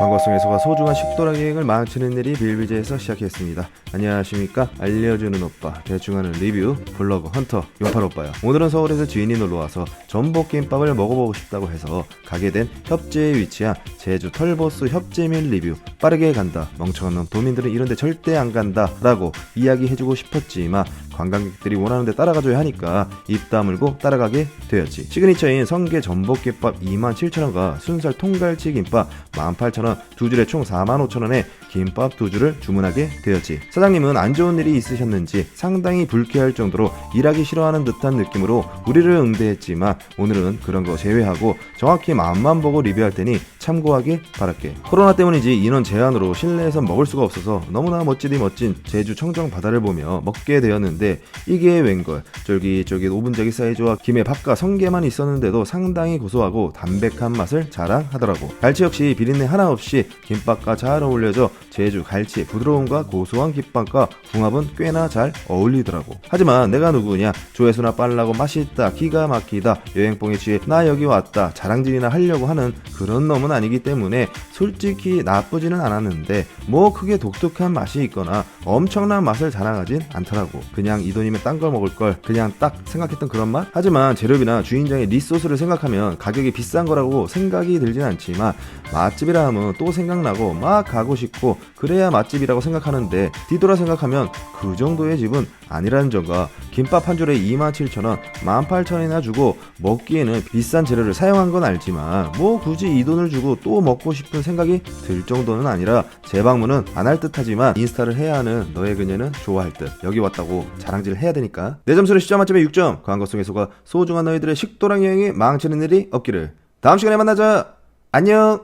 광고성에서가 소중한 식도락 여행을 망치는 일이 빌비제에서 시작했습니다. 안녕하십니까? 알려주는 오빠, 대충하는 리뷰, 블로그 헌터, 용팔 오빠요. 오늘은 서울에서 지인이 놀러와서 전복김밥을 먹어보고 싶다고 해서 가게 된 협재에 위치한 제주 털보스 협재밀 리뷰 빠르게 간다. 멍청한 놈 도민들은 이런데 절대 안 간다. 라고 이야기해주고 싶었지만 관광객들이 원하는데 따라가줘야 하니까 입 다물고 따라가게 되었지. 시그니처인 성게 전복김밥 27,000원과 순살 통갈치 김밥 18,000원 두 줄에 총 45,000원에 김밥 두 줄을 주문하게 되었지. 사장님은 안 좋은 일이 있으셨는지 상당히 불쾌할 정도로 일하기 싫어하는 듯한 느낌으로 우리를 응대했지만 오늘은 그런 거 제외하고 정확히 마음만 보고 리뷰할 테니 참고하길 바랄게. 코로나 때문인지 인원 제한으로 실내에서 먹을 수가 없어서 너무나 멋지디 멋진 제주 청정 바다를 보며 먹게 되었는데 이게 웬걸 쫄깃쫄깃 오븐자기 사이즈와 김에 밥과 성게만 있었는데도 상당히 고소하고 담백한 맛을 자랑하더라고. 갈치 역시 비린내 하나 없이 김밥과 잘 어울려져 제주 갈치의 부드러움과 고소한 김밥과 궁합은 꽤나 잘 어울리더라고. 하지만 내가 누구냐 조회수나 빨라고 맛있다 기가 막히다 여행뽕에 취해 나 여기 왔다 자랑질이나 하려고 하는 그런 놈은 아니기 때문에 솔직히 나쁘지는 않았는데 뭐 크게 독특한 맛이 있거나 엄청난 맛을 자랑하진 않더라고. 그냥 이 돈이면 딴 걸 먹을 걸 그냥 딱 생각했던 그런 맛? 하지만 재료비나 주인장의 리소스를 생각하면 가격이 비싼 거라고 생각이 들진 않지만 맛집이라 하면 또 생각나고 막 가고 싶고 그래야 맛집이라고 생각하는데 뒤돌아 생각하면 그 정도의 집은 아니라는 점과 김밥 한 줄에 27,000원, 18,000원이나 주고 먹기에는 비싼 재료를 사용한 건 알지만 뭐 굳이 이 돈을 주고 또 먹고 싶은 생각이 들 정도는 아니라 재방문은 안 할 듯하지만 인스타를 해야 하는 너의 그녀는 좋아할 듯. 여기 왔다고 자랑질 해야 되니까. 내 점수를 10점 만점에 6점. 광고 속에서가 소중한 너희들의 식도락 여행이 망치는 일이 없기를. 다음 시간에 만나자. 안녕